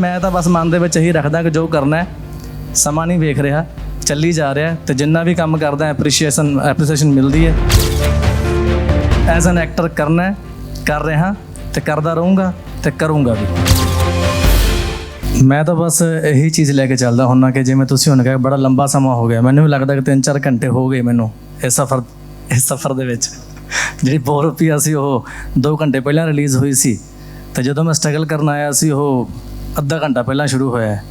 ਮੈਂ ਤਾਂ ਬਸ ਮਨ ਦੇ ਵਿੱਚ ਇਹੀ ਰੱਖਦਾ ਕਿ ਜੋ ਕਰਨਾ ਹੈ, ਸਮਾਂ ਨਹੀਂ ਵੇਖ ਰਿਹਾ, ਚੱਲੀ ਜਾ ਰਿਹਾ ਤੇ ਜਿੰਨਾ ਵੀ ਕੰਮ ਕਰਦਾ ਐਪਰੀਸ਼ੀਏਸ਼ਨ ਐਪਰੀਸੀਏਸ਼ਨ ਮਿਲਦੀ ਹੈ। ਐਜ਼ ਐਨ ਐਕਟਰ ਕਰਨਾ ਹੈ, ਕਰ ਰਿਹਾ ਤੇ ਕਰਦਾ ਰਹੂੰਗਾ ਤੇ ਕਰੂੰਗਾ ਵੀ। ਮੈਂ ਤਾਂ ਬਸ ਇਹੀ ਚੀਜ਼ ਲੈ ਕੇ ਚੱਲਦਾ ਹੁੰਨਾ ਕਿ ਜਿਵੇਂ ਤੁਸੀਂ ਹੁਣ ਕਹੇ, ਬੜਾ ਲੰਬਾ ਸਮਾਂ ਹੋ ਗਿਆ। ਮੈਨੂੰ ਵੀ ਲੱਗਦਾ ਕਿ 3-4 ਘੰਟੇ ਹੋ ਗਏ ਮੈਨੂੰ ਇਸ ਸਫ਼ਰ ਇਸ ਸਫ਼ਰ ਦੇ ਵਿੱਚ। ਜਿਹੜੀ ਬੋਰਪੀਆ ਸੀ ਉਹ 2 ਘੰਟੇ ਪਹਿਲਾਂ ਰਿਲੀਜ਼ ਹੋਈ ਸੀ। ਤੇ ਜਦੋਂ ਮੈਂ ਸਟਰਗਲ ਕਰਨ ਆਇਆ ਸੀ, ਉਹ ਅੱਧਾ ਘੰਟਾ ਪਹਿਲਾਂ ਸ਼ੁਰੂ ਹੋਇਆ ਹੈ।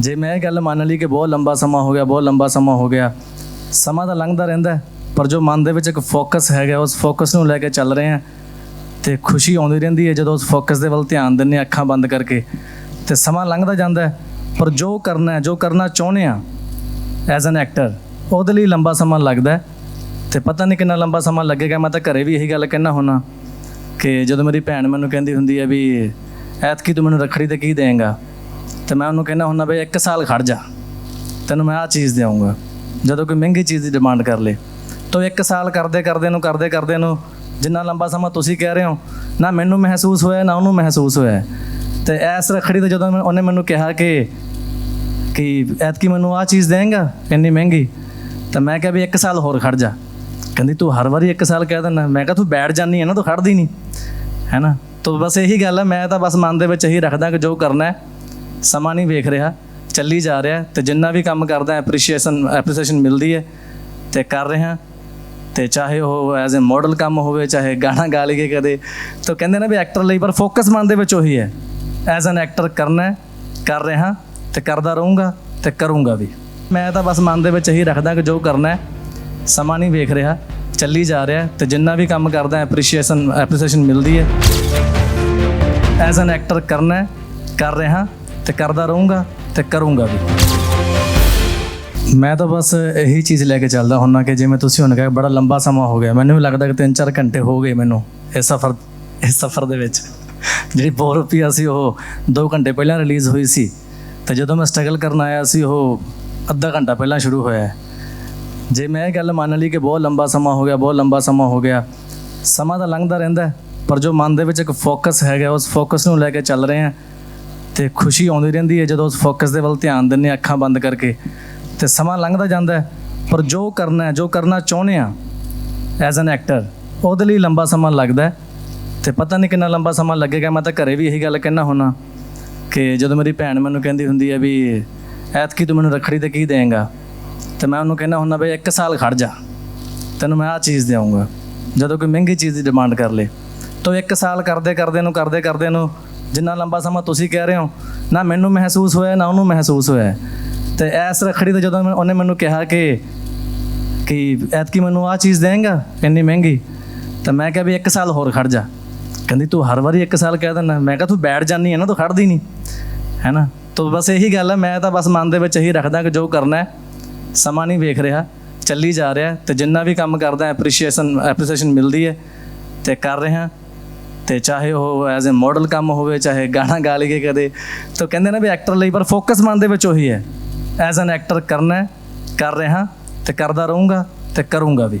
ਜੇ ਮੈਂ ਇਹ ਗੱਲ ਮੰਨ ਲਈ ਕਿ ਬਹੁਤ ਲੰਬਾ ਸਮਾਂ ਹੋ ਗਿਆ, ਬਹੁਤ ਲੰਬਾ ਸਮਾਂ ਹੋ ਗਿਆ, ਸਮਾਂ ਤਾਂ ਲੰਘਦਾ ਰਹਿੰਦਾ ਪਰ ਜੋ ਮਨ ਦੇ ਵਿੱਚ ਇੱਕ ਫੋਕਸ ਹੈਗਾ, ਉਸ ਫੋਕਸ ਨੂੰ ਲੈ ਕੇ ਚੱਲ ਰਹੇ ਹਾਂ ਤੇ ਖੁਸ਼ੀ ਆਉਂਦੀ ਰਹਿੰਦੀ ਹੈ ਜਦੋਂ ਉਸ ਫੋਕਸ ਦੇ ਵੱਲ ਧਿਆਨ ਦਿੰਦੇ ਹਾਂ ਅੱਖਾਂ ਬੰਦ ਕਰਕੇ ਤੇ ਸਮਾਂ ਲੰਘਦਾ ਜਾਂਦਾ ਪਰ ਜੋ ਕਰਨਾ ਹੈ, ਜੋ ਕਰਨਾ ਚਾਹੁੰਦੇ ਆ ਐਜ਼ ਐਨ ਐਕਟਰ ਉਹਦੇ ਲਈ ਲੰਬਾ ਸਮਾਂ ਲੱਗਦਾ ਹੈ ਤੇ ਪਤਾ ਨਹੀਂ ਕਿੰਨਾ ਲੰਬਾ ਸਮਾਂ ਲੱਗੇਗਾ, ਮੈਂ ਤਾਂ ਘਰੇ ਵੀ ਇਹੀ ਗੱਲ ਕਹਿਣਾ ਹੁੰਨਾ ਕਿ ਜਦੋਂ ਮੇਰੀ ਭੈਣ ਮੈਨੂੰ ਕਹਿੰਦੀ ਹੁੰਦੀ ਹੈ ਵੀ ਐਤਕੀ ਤੂੰ ਮੈਨੂੰ ਰੱਖੜੀ ਤੇ ਕੀ ਦੇਂਗਾ ਤੇ ਮੈਂ ਉਹਨੂੰ ਕਹਿੰਦਾ ਹੁੰਦਾ ਬਈ ਇੱਕ ਸਾਲ ਖੜ ਜਾ। ਤੈਨੂੰ ਮੈਂ ਆਹ ਚੀਜ਼ ਦੇਵਾਂਗਾ। ਜਦੋਂ ਕੋਈ ਮਹਿੰਗੀ ਚੀਜ਼ ਦੀ ਡਿਮਾਂਡ ਕਰ ਲੇ। ਤਾਂ ਇੱਕ ਸਾਲ ਕਰਦੇ ਕਰਦੇ ਨੂੰ, ਕਰਦੇ ਕਰਦੇ ਨੂੰ ਜਿੰਨਾ ਲੰਬਾ ਸਮਾਂ ਤੁਸੀਂ ਕਹਿ ਰਹੇ ਹੋ, ਨਾ ਮੈਨੂੰ ਮਹਿਸੂਸ ਹੋਇਆ, ਨਾ ਉਹਨੂੰ ਮਹਿਸੂਸ ਹੋਇਆ। ਤੇ ਐਸ ਰੱਖੜੀ ਤੇ ਜਦੋਂ ਮੈਂ- ਉਹਨੇ ਮੈਨੂੰ ਕਿਹਾ ਕਿ ਕਿ ਐਤਕੀ ਮੈਨੂੰ ਆਹ ਚੀਜ਼ ਦੇਂਗਾ ਇੰਨੀ ਮਹਿੰਗੀ? ਤਾਂ ਮੈਂ ਕਿਹਾ ਵੀ ਇੱਕ ਸਾਲ ਹੋਰ ਖੜ ਜਾ। ਕਹਿੰਦੀ ਤੂੰ ਹਰ ਵਾਰੀ ਇੱਕ ਸਾਲ ਕਹਿ ਦਿੰਦਾ। ਮੈਂ ਕਿਹਾ ਤੂੰ ਬੈਠ ਜਾਨੀ ਹੈ ਨਾ, ਤੂੰ ਖੜਦੀ ਨਹੀਂ। ਹੈ ਨਾ? ਤਾਂ ਬਸ ਇਹੀ ਗੱਲ ਹੈ ਮੈਂ ਤਾਂ ਬਸ ਮਨ ਦੇ ਵਿੱਚ ਇਹੀ ਰੱਖਦਾ ਕਿ ਜੋ ਕਰਨਾ ਹੈ, ਸਮਾਂ ਨਹੀਂ ਵੇਖ ਰਿਹਾ, ਚੱਲੀ ਜਾ ਰਿਹਾ ਤੇ ਜਿੰਨਾ ਵੀ ਕੰਮ ਕਰਦਾ ਐਪਰੀਸ਼ੀਏਸ਼ਨ ਐਪਰੀਸੀਏਸ਼ਨ ਮਿਲਦੀ ਹੈ ਤੇ ਕਰ ਰਿਹਾ ਤੇ ਚਾਹੇ ਉਹ ਐਜ਼ ਅ ਮਾਡਲ ਕੰਮ ਹੋਵੇ, ਚਾਹੇ ਗਾਣਾ ਗਾ ਲਈਏ ਕਦੇ, ਤਾਂ ਕਹਿੰਦੇ ਨੇ ਵੀ ਐਕਟਰ ਲਈ ਪਰ ਫੋਕਸ ਮਨ ਦੇ ਵਿੱਚ ਉਹੀ ਹੈ ਐਜ਼ ਐਨ ਐਕਟਰ ਕਰਨਾ ਕਰ ਰਿਹਾ ਤੇ ਕਰਦਾ ਰਹੂੰਗਾ ਤੇ ਕਰੂੰਗਾ ਵੀ। ਮੈਂ ਤਾਂ ਬਸ ਮਨ ਦੇ ਵਿੱਚ ਇਹੀ ਰੱਖਦਾ ਕਿ ਜੋ ਕਰਨਾ ਹੈ, ਸਮਾਂ ਨਹੀਂ ਵੇਖ ਰਿਹਾ, ਚੱਲੀ ਜਾ ਰਿਹਾ ਤੇ ਜਿੰਨਾ ਵੀ ਕੰਮ ਕਰਦਾ ਐਪਰੀਸ਼ੀਏਸ਼ਨ ਐਪਰੀਸੀਏਸ਼ਨ ਮਿਲਦੀ ਹੈ। ਐਜ਼ ਐਨ ਐਕਟਰ ਕਰਨਾ ਹੈ ਕਰ ਰਿਹਾ ਤੇ ਕਰਦਾ ਰਹੂੰਗਾ ਤੇ ਕਰੂੰਗਾ ਵੀ। ਮੈਂ ਤਾਂ ਬਸ ਇਹੀ ਚੀਜ਼ ਲੈ ਕੇ ਚੱਲਦਾ ਹੁੰਨਾ ਕਿ ਜਿਵੇਂ ਤੁਸੀਂ ਹੁਣ ਕਿਹਾ ਬੜਾ ਲੰਬਾ ਸਮਾਂ ਹੋ ਗਿਆ। ਮੈਨੂੰ ਵੀ ਲੱਗਦਾ ਕਿ 3-4 ਘੰਟੇ ਹੋ ਗਏ ਮੈਨੂੰ ਇਸ ਸਫ਼ਰ ਇਸ ਸਫ਼ਰ ਦੇ ਵਿੱਚ। ਜਿਹੜੀ ਬੋਰਪੀਆ ਸੀ ਉਹ 2 ਘੰਟੇ ਪਹਿਲਾਂ ਰਿਲੀਜ਼ ਹੋਈ ਸੀ। ਤੇ ਜਦੋਂ ਮੈਂ ਸਟਰਗਲ ਕਰਨ ਆਇਆ ਸੀ ਉਹ ਅੱਧਾ ਘੰਟਾ ਪਹਿਲਾਂ ਸ਼ੁਰੂ ਹੋਇਆ ਹੈ। ਜੇ ਮੈਂ ਇਹ ਗੱਲ ਮੰਨ ਲਈ ਕਿ ਬਹੁਤ ਲੰਬਾ ਸਮਾਂ ਹੋ ਗਿਆ ਬਹੁਤ ਲੰਬਾ ਸਮਾਂ ਹੋ ਗਿਆ ਸਮਾਂ ਤਾਂ ਲੰਘਦਾ ਰਹਿੰਦਾ ਹੈ, ਪਰ ਜੋ ਮਨ ਦੇ ਵਿੱਚ ਇੱਕ ਫੋਕਸ ਹੈਗਾ, ਉਸ ਫੋਕਸ ਨੂੰ ਲੈ ਕੇ ਚੱਲ ਰਹੇ ਹਾਂ ਤੇ ਖੁਸ਼ੀ ਆਉਂਦੀ ਰਹਿੰਦੀ ਹੈ ਜਦੋਂ ਉਸ ਫੋਕਸ ਦੇ ਵੱਲ ਧਿਆਨ ਦਿੰਦੇ ਹਾਂ ਅੱਖਾਂ ਬੰਦ ਕਰਕੇ। ਤੇ ਸਮਾਂ ਲੰਘਦਾ ਜਾਂਦਾ ਪਰ ਜੋ ਕਰਨਾ ਹੈ, ਜੋ ਕਰਨਾ ਚਾਹੁੰਦੇ ਆ ਐਜ਼ ਐਨ ਐਕਟਰ ਉਹਦੇ ਲਈ ਲੰਬਾ ਸਮਾਂ ਲੱਗਦਾ ਹੈ। ਤੇ ਪਤਾ ਨਹੀਂ ਕਿੰਨਾ ਲੰਬਾ ਸਮਾਂ ਲੱਗੇਗਾ, ਮੈਂ ਤਾਂ ਘਰੇ ਵੀ ਇਹੀ ਗੱਲ ਕਹਿਣਾ ਹੁੰਨਾ ਕਿ ਜਦੋਂ ਮੇਰੀ ਭੈਣ ਮੈਨੂੰ ਕਹਿੰਦੀ ਹੁੰਦੀ ਹੈ ਵੀ, ਐਤਕੀ ਤੂੰ ਮੈਨੂੰ ਰੱਖੜੀ ਤੇ ਕੀ ਦੇਂਗਾ ਤੇ ਮੈਂ ਉਹਨੂੰ ਕਹਿੰਦਾ ਹੁੰਦਾ ਬਈ ਇੱਕ ਸਾਲ ਖੜ ਜਾ, ਤੈਨੂੰ ਮੈਂ ਆਹ ਚੀਜ਼ ਦੇਵਾਂਗਾ ਜਦੋਂ ਕੋਈ ਮਹਿੰਗੀ ਚੀਜ਼ ਦੀ ਡਿਮਾਂਡ ਕਰ ਲੇ ਤਾਂ ਇੱਕ ਸਾਲ ਕਰਦੇ ਕਰਦੇ ਨੂੰ ਕਰਦੇ ਕਰਦੇ ਨੂੰ ਜਿੰਨਾ ਲੰਬਾ ਸਮਾਂ ਤੁਸੀਂ ਕਹਿ ਰਹੇ ਹੋ, ਨਾ ਮੈਨੂੰ ਮਹਿਸੂਸ ਹੋਇਆ, ਨਾ ਉਹਨੂੰ ਮਹਿਸੂਸ ਹੋਇਆ। ਤੇ ਐਸ ਰੱਖੜੀ ਤੇ ਜਦੋਂ ਮੈਂ- ਉਹਨੇ ਮੈਨੂੰ ਕਿਹਾ ਕਿ ਕਿ ਐਤਕੀ ਮੈਨੂੰ ਆਹ ਚੀਜ਼ ਦੇਂਗਾ, ਇੰਨੀ ਮਹਿੰਗੀ, ਤਾਂ ਮੈਂ ਕਿਹਾ ਵੀ ਇੱਕ ਸਾਲ ਹੋਰ ਖੜ ਜਾ। ਕਹਿੰਦੀ, ਤੂੰ ਹਰ ਵਾਰੀ ਇੱਕ ਸਾਲ ਕਹਿ ਦਿੰਦਾ। ਮੈਂ ਕਿਹਾ, ਤੂੰ ਬੈਠ ਜਾਨੀ ਹੈ ਨਾ, ਤੂੰ ਖੜਦੀ ਨਹੀਂ। ਹੈ ਨਾ ਤਾਂ ਬਸ ਇਹੀ ਗੱਲ ਹੈ ਮੈਂ ਤਾਂ ਬਸ ਮਨ ਦੇ ਵਿੱਚ ਇਹੀ ਰੱਖਦਾ ਕਿ ਜੋ ਕਰਨਾ ਹੈ, ਸਮਾਂ ਨਹੀਂ ਵੇਖ ਰਿਹਾ, ਚੱਲੀ ਜਾ ਰਿਹਾ। ਤੇ ਜਿੰਨਾ ਵੀ ਕੰਮ ਕਰਦਾ ਐਪਰੀਸ਼ੀਏਸ਼ਨ ਐਪਰੀਸੀਏਸ਼ਨ ਮਿਲਦੀ ਹੈ, ਤੇ ਕਰ ਰਿਹਾ। ਤੇ ਚਾਹੇ ਉਹ ਐਜ਼ ਅ ਮਾਡਲ ਕੰਮ ਹੋਵੇ, ਚਾਹੇ ਗਾਣਾ ਗਾ ਲਈਏ ਕਦੇ, ਤਾਂ ਕਹਿੰਦੇ ਨੇ ਵੀ ਐਕਟਰ ਲਈ ਪਰ ਫੋਕਸ ਮਨ ਦੇ ਵਿੱਚ ਉਹੀ ਹੈ। ਐਜ਼ ਐਨ ਐਕਟਰ ਕਰਨਾ ਕਰ ਰਿਹਾ, ਤੇ ਕਰਦਾ ਰਹੂੰਗਾ, ਤੇ ਕਰੂੰਗਾ ਵੀ।